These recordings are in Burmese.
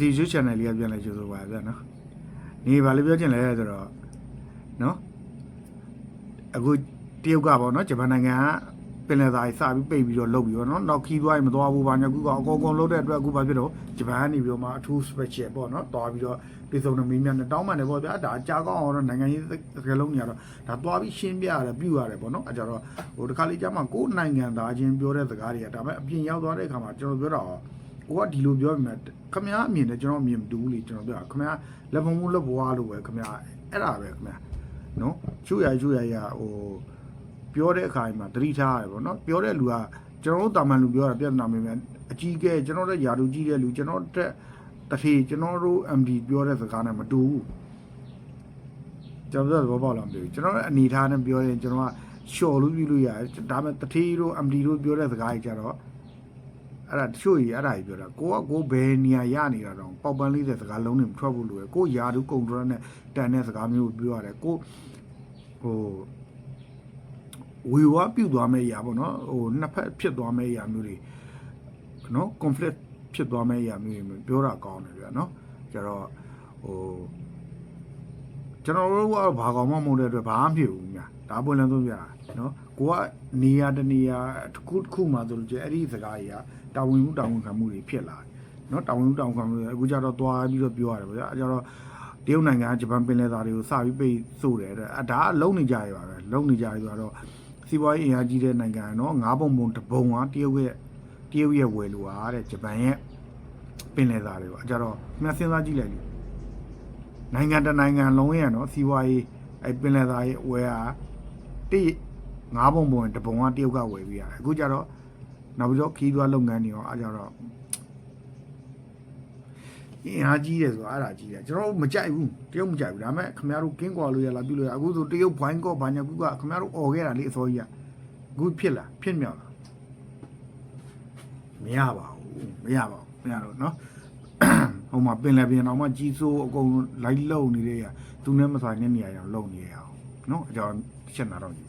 တီယူ channel လေးကပြန်လဲကြိုဆိုပါဗျာနော်နေပါလေပြောချင်လဲဆိုတော့နော်အခုတရုတ်ကပေါ့နော်ဂျပန်နိုင်ငံကပင်လယ်သားကြီးစပြီးပိတ်ပြီးတော့လုပ်ပြီးတော့နော်နောက်ခီးသွားရင်မသွားဘူးဘာညာကူကအကုန်ကုန်လုပ်တဲ့အတွက်အခုဘာဖြစ်တော့ဂျပန်ကနေပြီးတော့မှအထူး special ပေါ့နော်သွားပြီးတော့ပြည်စုံနေမင်းများနဲ့တောင်းပန်တယ်ပေါ့ဗျာဒါအကြာကောင်းအောင်တော့နိုင်ငံရေးစကလုံးကြီးကတော့ဒါသွားပြီးရှင်းပြရတယ်ပြုရတယ်ပေါ့နော်အဲကြတော့ဟိုတခါလေးကြာမှကိုယ်နိုင်ငံသားချင်းပြောတဲ့စကားတွေကဒါပေမဲ့အပြင်ရောက်သွားတဲ့အခါမှာကျွန်တော်ပြောတာ ကိုကဒီလိုပြောပြီးမှခမရအမြင်နဲ့ကျွန်တော်အမြင်မတူဘူးလေကျွန်တော်ပြောခမရလက်ဖုံမှုလက်ဘွားလို့ပဲခမရအဲ့ဒါပဲခမရနော်ချူရချူရရဟိုပြောတဲ့အခါမှာတတိထားရတယ်ပေါ့နော်ပြောတဲ့လူကကျွန်တော်တို့တာမန်လူပြောတာပြဿနာမင်းများအကြီးကဲကျွန်တော်တို့ယာလူကြီးတဲ့လူကျွန်တော်တက်တဖြည်းကျွန်တော်တို့ MD ပြောတဲ့စကားနဲ့မတူဘူးကျွန်တော်တို့သဘောပေါက်လားမသိဘူးကျွန်တော်အနေထားနဲ့ပြောရင်ကျွန်တော်ကလျှော်လို့ပြလို့ရတယ်ဒါပေမဲ့တဖြည်းတို့ MD တို့ပြောတဲ့စကားကြီးကြတော့ အဲ့ဒါတချို့ကြီးအဲ့ဒါကြီးပြောတာကိုကကိုဘယ်နေရာရနေတာတော့ပေါက်ပန်းလေးတဲ့စကားလုံးတွေမထွက်ဘူးလို့ပဲကိုယာလူကုန်တော်နဲ့တန်တဲ့စကားမျိုးပြောရတယ်ကိုဟိုဝေဝါပြုတ်သွားမယ့်အရာပေါ့နော်ဟိုနှစ်ဖက်ဖြစ်သွားမယ့်အရာမျိုးတွေနော် conflict ဖြစ်သွားမယ့်အရာမျိုးတွေပြောတာကောင်းတယ်ဗျာနော်ကျတော့ဟိုကျွန်တော်တို့ကတော့ဘာကောင်မှမဟုတ်တဲ့အတွက်ဘာမှမဖြစ်ဘူးညာဒါပွင့်လန်းဆုံးပြတာနော်ကိုကနေရာတနေရာတစ်ခုတစ်ခုမှဆိုလို့ကျအဲ့ဒီစကားကြီးက တာဝန်မှုတာဝန်ခံမှုတွေဖြစ်လာတယ်နော်တာဝန်မှုတာဝန်ခံမှုတွေအခုကျတော့သွားပြီးတော့ပြောရတယ်ဗျာအဲကျတော့တရုတ်နိုင်ငံကဂျပန်ပင်လယ်သားတွေကိုစပြီးပိတ်ဆို့တယ်တဲ့အဲဒါကလုံနေကြရပါပဲလုံနေကြရဆိုတော့စီးပွားရေးအင်အားကြီးတဲ့နိုင်ငံကနော်ငါးပုံပုံတစ်ပုံကတရုတ်ရဲ့တရုတ်ရဲ့ဝယ်လိုအားတဲ့ဂျပန်ရဲ့ပင်လယ်သားတွေပေါ့အကြတော့မှတ်စဉ်းစားကြည့်လိုက်လေနိုင်ငံတစ်နိုင်ငံလုံးရဲ့နော်စီးပွားရေးအဲပင်လယ်သားရဲ့ဝယ်အားတိငါးပုံပုံတစ်ပုံကတရုတ်ကဝယ်ပြီးရတယ်အခုကျတော့ နောက်ပြီးတော့ခီးသွွားလုပ်ငန်းတွေရောအဲကြတော့အင်အားကြီးတယ်ဆိုတော့အဲ့ဒါကြီးတယ်ကျွန်တော်တို့မကြိုက်ဘူးတရုတ်မကြိုက်ဘူးဒါပေမဲ့ခင်ဗျားတို့ကင်းကွာလို့ရလားပြုလို့ရအခုဆိုတရုတ်ဘိုင်းကောဘာညာကူကခင်ဗျားတို့អော်ခဲ့တာလေအစောကြီးကအခုဖြစ်လာဖြစ်မြောက်လာမရပါဘူးမရပါဘူးမရတော့เนาะ ဟိုမှာပင်လယ်ပြင်တော်မှကြီးစိုးအကုန်လိုက်လုံနေတဲ့ရသူနဲ့မဆိုင်တဲ့နေရာရောလုံနေရအောင်เนาะအကြောင်းရှင်းတာတော့ဒီမှာ တ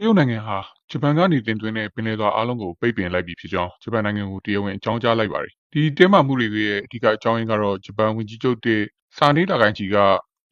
ရုတ်နိုင်ငံဟာဂျပန်ကနေတင်သွင်းတဲ့ပင်လယ်သွားအားလုံးကိုပိတ်ပင်လိုက်ပြီဖြစ်ကြောင်းဂျပန်နိုင်ငံကိုတရားဝင်အကြောင်းကြားလိုက်ပါတယ်။ဒီတင်းမာမှုတွေရဲ့အဓိကအကြောင်းရင်းကတော့ဂျပန်ဝန်ကြီးချုပ်တဲ့စာနေတာကိုင်ကြီးကတ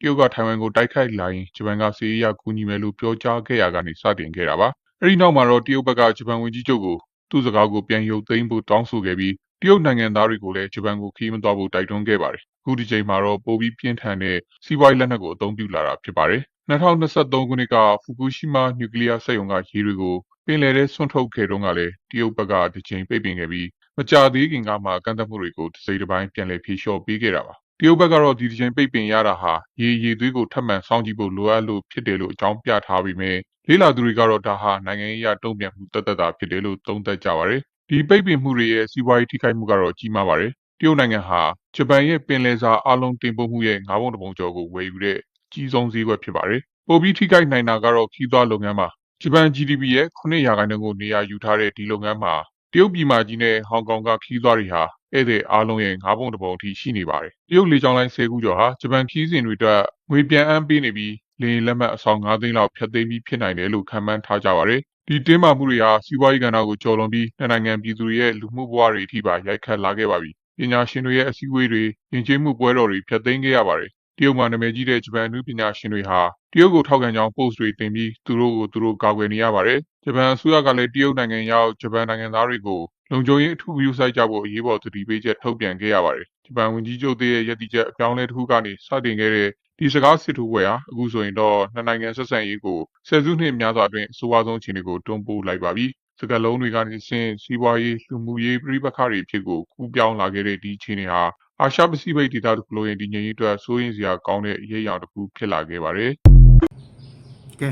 ရုတ်ကထိုင်ဝမ်ကိုတိုက်ခိုက်လာရင်ဂျပန်ကစီးရီးယားကူညီမယ်လို့ပြောကြားခဲ့ရကနေစတင်ခဲ့တာပါ။အဲဒီနောက်မှာတော့တရုတ်ဘက်ကဂျပန်ဝန်ကြီးချုပ်ကိုသူ့စကားကိုပြန်ရုပ်သိမ်းဖို့တောင်းဆိုခဲ့ပြီးတရုတ်နိုင်ငံသားတွေကိုလည်းဂျပန်ကိုခီးမသွားဖို့တိုက်တွန်းခဲ့ပါတယ်။အခုဒီချိန်မှာတော့ပိုပြီးပြင်းထန်တဲ့စီးပွားရေးလက်နက်ကိုအသုံးပြုလာတာဖြစ်ပါတယ်။ 2023ခုနှစ်ကဖူကူရှီမာနျူကလ িয়ার စက်ရုံကရေတွေကိုပင်လယ်ထဲဆွန့်ထုတ်ခဲ့တုန်းကလည်းတရုတ်ဘက်ကဒီချိန်ပိတ်ပင်ခဲ့ပြီးမကြာသေးခင်ကမှကန့်သက်မှုတွေကိုတစ်စိတ်တစ်ပိုင်းပြန်လည်ဖြေလျှော့ပေးခဲ့တာပါတရုတ်ဘက်ကတော့ဒီဒီချိန်ပိတ်ပင်ရတာဟာရေရည်သွေးကိုထပ်မံစောင့်ကြည့်ဖို့လိုအပ်လို့ဖြစ်တယ်လို့အကြောင်းပြထားပြီးမြဲလေးလာသူတွေကတော့ဒါဟာနိုင်ငံရေးအရတုံ့ပြန်မှုတသက်တာဖြစ်တယ်လို့သုံးသပ်ကြပါတယ်ဒီပိတ်ပင်မှုတွေရဲ့စီးပွားရေးထိခိုက်မှုကတော့ကြီးမားပါတယ်တရုတ်နိုင်ငံဟာဂျပန်ရဲ့ပင်လယ်စာအလုံးတင်ပို့မှုရဲ့ငါးပုံတစ်ပုံကျော်ကိုဝယ်ယူတဲ့ ကြီးဆုံးဈေးကွက်ဖြစ်ပါတယ်ပိုပြီးထိခိုက်နိုင်တာကတော့ခီးသွွားလုပ်ငန်းပါဂျပန် GDP ရဲ့9ရာခိုင်နှုန်းကိုနေရာယူထားတဲ့ဒီလုပ်ငန်းမှာတရုတ်ပြည်မကြီးနဲ့ဟောင်ကောင်ကခီးသွွားတွေဟာဧည့်သည်အားလုံးရဲ့ငါးပုံတစ်ပုံအထိရှိနေပါတယ်တရုတ်လေကြောင်းလိုင်း10ခုကျော်ဟာဂျပန်ခီးစဉ်တွေအတွက်ငွေပြန်အမ်းပေးနေပြီးလေလက်မှတ်အဆောင်9သိန်းလောက်ဖြတ်သိမ်းပြီးဖြစ်နိုင်တယ်လို့ခန့်မှန်းထားကြပါတယ်ဒီတင်းမာမှုတွေဟာစီးပွားရေးကဏ္ဍကိုကျော်လွန်ပြီးနှစ်နိုင်ငံပြည်သူတွေရဲ့လူမှုဘဝတွေအထိပါရိုက်ခတ်လာခဲ့ပါပြီပညာရှင်တွေရဲ့အစည်းအဝေးတွေယဉ်ကျေးမှုပွဲတော်တွေဖျက်သိမ်းခဲ့ရပါတယ်တ ရုတ်မှာနာမည်ကြီးတဲ့ဂျပန်အနုပညာရှင်တွေဟာတရုတ်ကိုထောက်ခံကြောင်း post တွေတင်ပြီးသူတို့ကိုသူတို့ကာကွယ်နေရပါတယ်ဂျပန်အစိုးရကလည်းတရုတ်နိုင်ငံရောက်ဂျပန်နိုင်ငံသားတွေကိုလုံခြုံရေးအထူးပြုဆိုင်ကြဖို့အရေးပေါ်သတိပေးချက်ထုတ်ပြန်ခဲ့ရပါတယ်ဂျပန်ဝန်ကြီးချုပ်ရဲ့ရည်တည်ချက်အပြောင်းအလဲတစ်ခုကနေစတင်ခဲ့တဲ့ဒီစကားစစ်ထိုးပွဲဟာအခုဆိုရင်တော့နှစ်နိုင်ငံဆက်ဆံရေးကိုဆယ်စုနှစ်များစွာအတွင်းအဆိုးအဝါဆုံးအခြေအနေကိုတွန်းပို့လိုက်ပါပြီစကလုံးတွေကနေဆင်းစီးပွားရေးလူမှုရေးပြိပခါတွေဖြစ်ကိုကူးပြောင်းလာခဲ့တဲ့ဒီအခြေအနေဟာ အာရှပစိဖိတ်ဒေသတစ်ခုလုံးရဲ့ဒီငြိမ်ရေးအတွက်စိုးရင်စရာကောင်းတဲ့အရေးအရာတစ်ခုဖြစ်လာခဲ့ပါတယ်ကဲ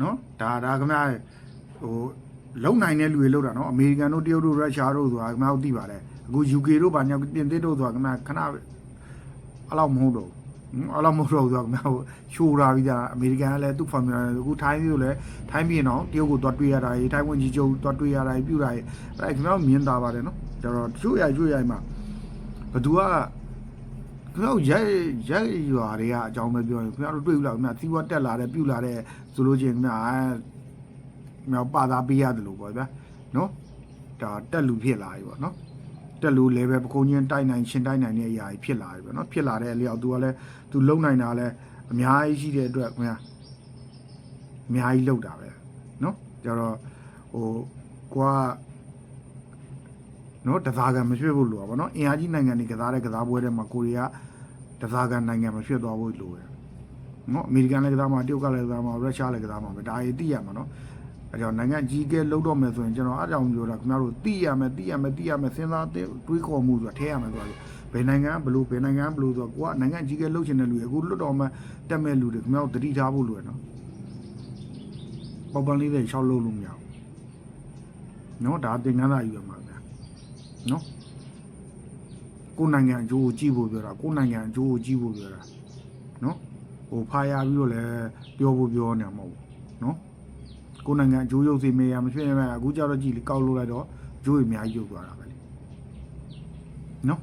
နော်ဒါဒါခင်ဗျားဟိုလုံနိုင်တဲ့လူတွေလုံတာနော်အမေရိကန်တို့တရုတ်တို့ရုရှားတို့ဆိုတာခင်ဗျားတို့သိပါတယ်အခု UK တို့ဗာညာပြင်သစ်တို့ဆိုတာခင်ဗျားခဏအဲ့လောက်မဟုတ်တော့ဘူးအဲ့လောက်မဟုတ်တော့ဘူးဆိုတော့ခင်ဗျားဟိုရှိုးတာပြီးသားအမေရိကန်ကလည်းသူ့ formula အခုထိုင်းပြည်လည်းထိုင်းပြည်နော်တရုတ်ကိုသွားတွေ့ရတာကြီးထိုင်းဝန်ကြီးချုပ်သွားတွေ့ရတာကြီးပြုတာကြီးအဲ့ခင်ဗျားမြင်တာပါတယ်နော် ကျတော့တချို့ရရွှေ့ရမှာဘသူကခင်ဗျားတို့ရိုက်ရိုက်ရွာတွေကအကြောင်းပဲပြောရင်ခင်ဗျားတို့တွေ့ဘူးလားခင်ဗျာသီးဝတ်တက်လာတဲ့ပြုတ်လာတဲ့ဆိုလို့ချင်းခင်ဗျာအဲခင်ဗျားပါသားပေးရတယ်လို့ပေါ့ဗျာနော်တဒါတက်လူဖြစ်လာပြီပေါ့နော်တက်လူ level ပကုံးချင်းတိုက်နိုင်ရှင်တိုက်နိုင်တဲ့အရာကြီးဖြစ်လာပြီပေါ့နော်ဖြစ်လာတဲ့အလျောက် तू ကလည်း तू လုံနိုင်တာလည်းအများကြီးရှိတဲ့အတွက်ခင်ဗျာအများကြီးလောက်တာပဲနော်ကြတော့ဟိုကွာ နော်တစားကမဖြစ်ဖို့လိုတာပေါ့နော်အင်အားကြီးနိုင်ငံတွေကစားတဲ့ကစားပွဲတွေမှာကိုရီးယားတစားကနိုင်ငံမဖြစ်သွားဖို့လိုတယ်နော်အမေရိကန်လည်းကစားမှာတရုတ်ကလည်းကစားမှာရုရှားလည်းကစားမှာပဲဒါကြီးသိရမှာနော်အဲကြောင့်နိုင်ငံကြီးကဲလုံးတော့မယ်ဆိုရင်ကျွန်တော်အားကြောင့်ပြောတာခင်ဗျားတို့သိရမယ်သိရမယ်သိရမယ်စဉ်းစားတဲ့တွေးခေါ်မှုဆိုတာထဲရမယ်ဆိုတာဘယ်နိုင်ငံဘလို့ဘယ်နိုင်ငံဘလို့ဆိုတော့ကိုကနိုင်ငံကြီးကဲလုံးချင်တဲ့လူတွေအခုလွတ်တော်မှာတက်မဲ့လူတွေခင်ဗျားတို့တတိထားဖို့လိုရနော်ပေါပန်လေးတွေရှောက်လို့လို့မရဘူးနော်ဒါသင်္ကန်းသာယူရမှာဗျာ နော်ကိုယ်နိုင်ငံအကျိုးကိုကြည့်ဖို့ပြောတာကိုယ်နိုင်ငံအကျိုးကိုကြည့်ဖို့ပြောတာနော်ဟိုဖာရပြီးတော့လည်းပြောဖို့ပြောနေမှာမဟုတ်ဘူးနော်ကိုယ်နိုင်ငံအကျိုးရုပ်စီမေးရမဖြစ်နေမှာအခုကြတော့ကြည့်လေကောက်လို့လိုက်တော့အကျိုးတွေအများကြီးရုပ်သွားတာပဲလေနော်